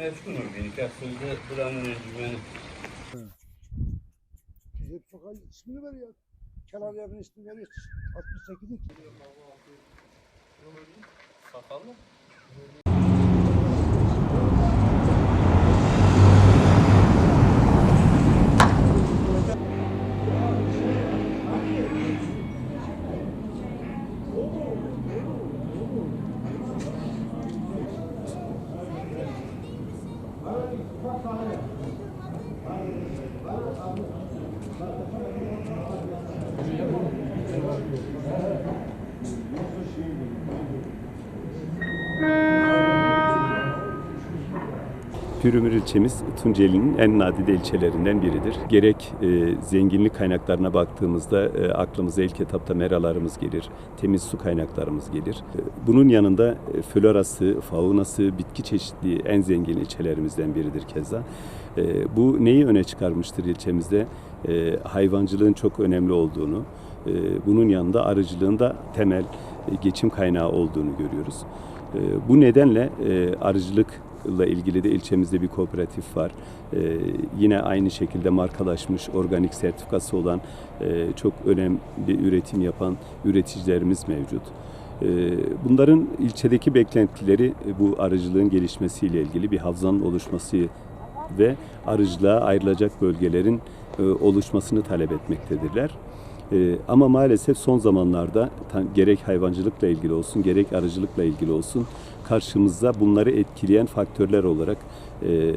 Meşgul organik aslında buranın encümeni. Hep çok ay ismini ver ya. Kenar yerine ismini veriyor. 68'lik. Sakallı. Pürümür ilçemiz Tunceli'nin en nadide ilçelerinden biridir. Gerek e, zenginlik kaynaklarına baktığımızda e, aklımıza ilk etapta meralarımız gelir, temiz su kaynaklarımız gelir. E, bunun yanında e, florası, faunası, bitki çeşitliliği en zengin ilçelerimizden biridir keza. E, bu neyi öne çıkarmıştır ilçemizde? E, hayvancılığın çok önemli olduğunu, e, bunun yanında arıcılığın da temel e, geçim kaynağı olduğunu görüyoruz. E, bu nedenle e, arıcılıkla ilgili de ilçemizde bir kooperatif var. E, yine aynı şekilde markalaşmış, organik sertifikası olan e, çok önemli üretim yapan üreticilerimiz mevcut. E, Bunların ilçedeki beklentileri e, bu arıcılığın gelişmesiyle ilgili bir havzanın oluşması ve arıcılığa ayrılacak bölgelerin e, oluşmasını talep etmektedirler. Ee, ama maalesef son zamanlarda gerek hayvancılıkla ilgili olsun gerek arıcılıkla ilgili olsun karşımızda bunları etkileyen faktörler olarak e,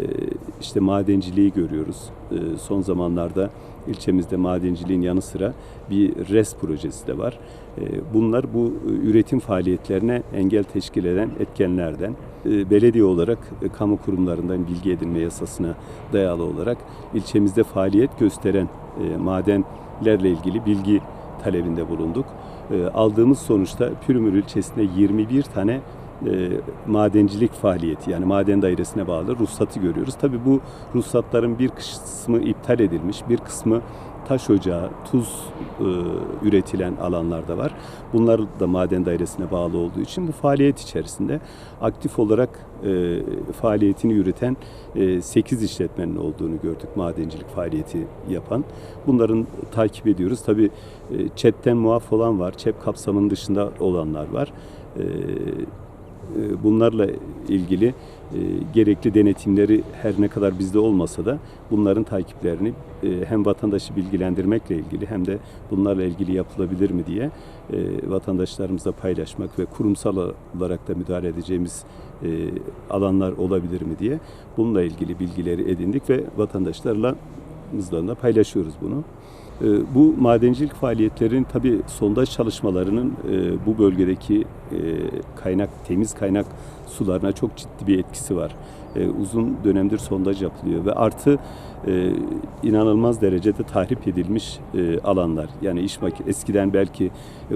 işte madenciliği görüyoruz. E, son zamanlarda ilçemizde madenciliğin yanı sıra bir RES projesi de var. E, bunlar bu üretim faaliyetlerine engel teşkil eden etkenlerden. E, belediye olarak e, kamu kurumlarından bilgi edinme yasasına dayalı olarak ilçemizde faaliyet gösteren e, madenlerle ilgili bilgi talebinde bulunduk. E, aldığımız sonuçta Pürümür ilçesinde 21 tane e, madencilik faaliyeti yani maden dairesine bağlı ruhsatı görüyoruz. Tabii bu ruhsatların bir kısmı iptal edilmiş, bir kısmı taş ocağı, tuz e, üretilen alanlarda var. Bunlar da maden dairesine bağlı olduğu için bu faaliyet içerisinde aktif olarak e, faaliyetini yürüten e, 8 işletmenin olduğunu gördük madencilik faaliyeti yapan. Bunların takip ediyoruz. Tabii e, ÇED'den muaf olan var, ÇEP kapsamının dışında olanlar var. E, bunlarla ilgili e, gerekli denetimleri her ne kadar bizde olmasa da bunların takiplerini e, hem vatandaşı bilgilendirmekle ilgili hem de bunlarla ilgili yapılabilir mi diye e, vatandaşlarımızla paylaşmak ve kurumsal olarak da müdahale edeceğimiz e, alanlar olabilir mi diye bununla ilgili bilgileri edindik ve vatandaşlarla da paylaşıyoruz bunu. E, Bu madencilik faaliyetlerin tabi sondaj çalışmalarının e, bu bölgedeki e, kaynak temiz kaynak sularına çok ciddi bir etkisi var. E, Uzun dönemdir sondaj yapılıyor ve artı inanılmaz derecede tahrip edilmiş alanlar. Yani iş maki eskiden belki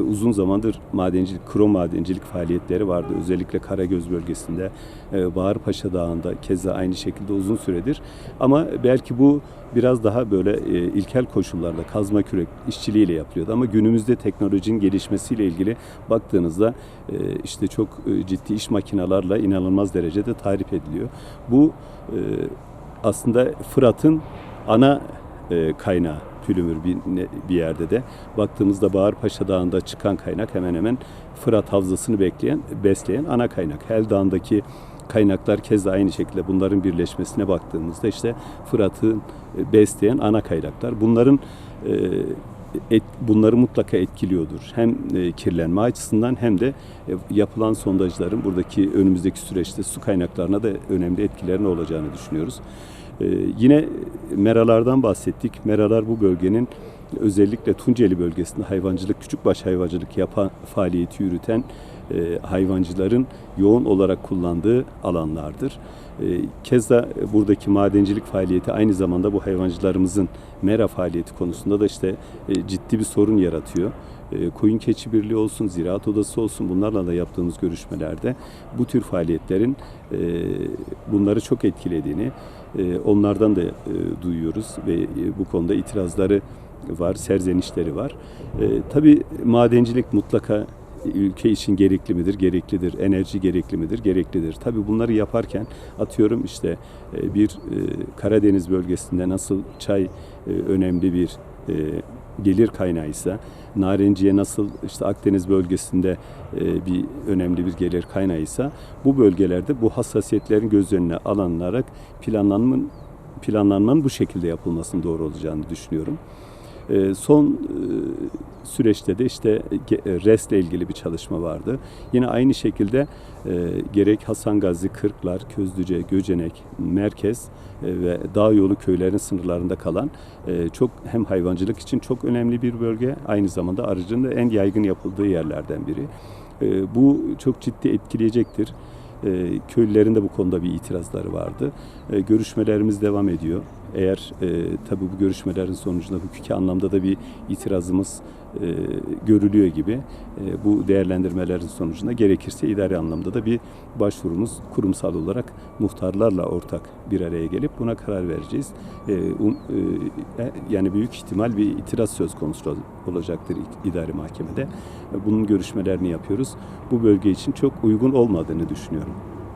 uzun zamandır madencilik, krom madencilik faaliyetleri vardı. Özellikle Karagöz bölgesinde, Bağırpaşa Dağı'nda keza aynı şekilde uzun süredir. Ama belki bu biraz daha böyle ilkel koşullarda kazma kürek işçiliğiyle yapılıyordu. Ama günümüzde teknolojinin gelişmesiyle ilgili baktığınızda e, işte çok e, ciddi iş makinalarla inanılmaz derecede tahrip ediliyor. Bu e, aslında Fırat'ın ana kaynağı Pülümür bir yerde de baktığımızda Bağırpaşa Dağı'nda çıkan kaynak hemen hemen Fırat Havzası'nı bekleyen, besleyen ana kaynak. Hel Dağı'ndaki kaynaklar keza aynı şekilde bunların birleşmesine baktığımızda işte Fırat'ı e, besleyen ana kaynaklar. Bunların e, et, bunları mutlaka etkiliyordur. Hem e, kirlenme açısından hem de e, yapılan sondajların buradaki önümüzdeki süreçte su kaynaklarına da önemli etkilerinin olacağını düşünüyoruz. Yine meralardan bahsettik. Meralar bu bölgenin özellikle Tunceli bölgesinde hayvancılık, küçükbaş hayvancılık yapan, faaliyeti yürüten e, hayvancıların yoğun olarak kullandığı alanlardır. E, keza buradaki madencilik faaliyeti aynı zamanda bu hayvancılarımızın mera faaliyeti konusunda da işte e, ciddi bir sorun yaratıyor. E, koyun keçi birliği olsun, ziraat odası olsun bunlarla da yaptığımız görüşmelerde bu tür faaliyetlerin e, bunları çok etkilediğini e, onlardan da duyuyoruz ve bu konuda itirazları var, serzenişleri var. Tabii madencilik mutlaka ülke için gerekli midir? Gereklidir. Enerji gerekli midir? Gereklidir. Tabii bunları yaparken atıyorum işte e, bir e, Karadeniz bölgesinde nasıl çay e, önemli bir gelir kaynağıysa, narenciye nasıl işte Akdeniz bölgesinde bir önemli bir gelir kaynağıysa bu bölgelerde bu hassasiyetlerin göz önüne alınarak planlanmanın planlanmanın bu şekilde yapılmasının doğru olacağını düşünüyorum. Son süreçte de işte ge- RES'le ilgili bir çalışma vardı. Yine aynı şekilde e, gerek Hasan Gazi, Kırklar, Közdüce, Göcenek, Merkez e, ve Dağ Yolu köylerin sınırlarında kalan e, çok hem hayvancılık için çok önemli bir bölge, aynı zamanda arıcının da en yaygın yapıldığı yerlerden biri. E, Bu çok ciddi etkileyecektir. E, köylülerin de bu konuda bir itirazları vardı. E, görüşmelerimiz devam ediyor. Eğer e, tabii bu görüşmelerin sonucunda hukuki anlamda da bir itirazımız e, görülüyor gibi e, bu değerlendirmelerin sonucunda gerekirse idari anlamda da bir başvurumuz kurumsal olarak muhtarlarla ortak bir araya gelip buna karar vereceğiz. E, um- e, yani büyük ihtimal bir itiraz söz konusu ol- olacaktır idari mahkemede. E, Bunun görüşmelerini yapıyoruz. Bu bölge için çok uygun olmadığını düşünüyorum.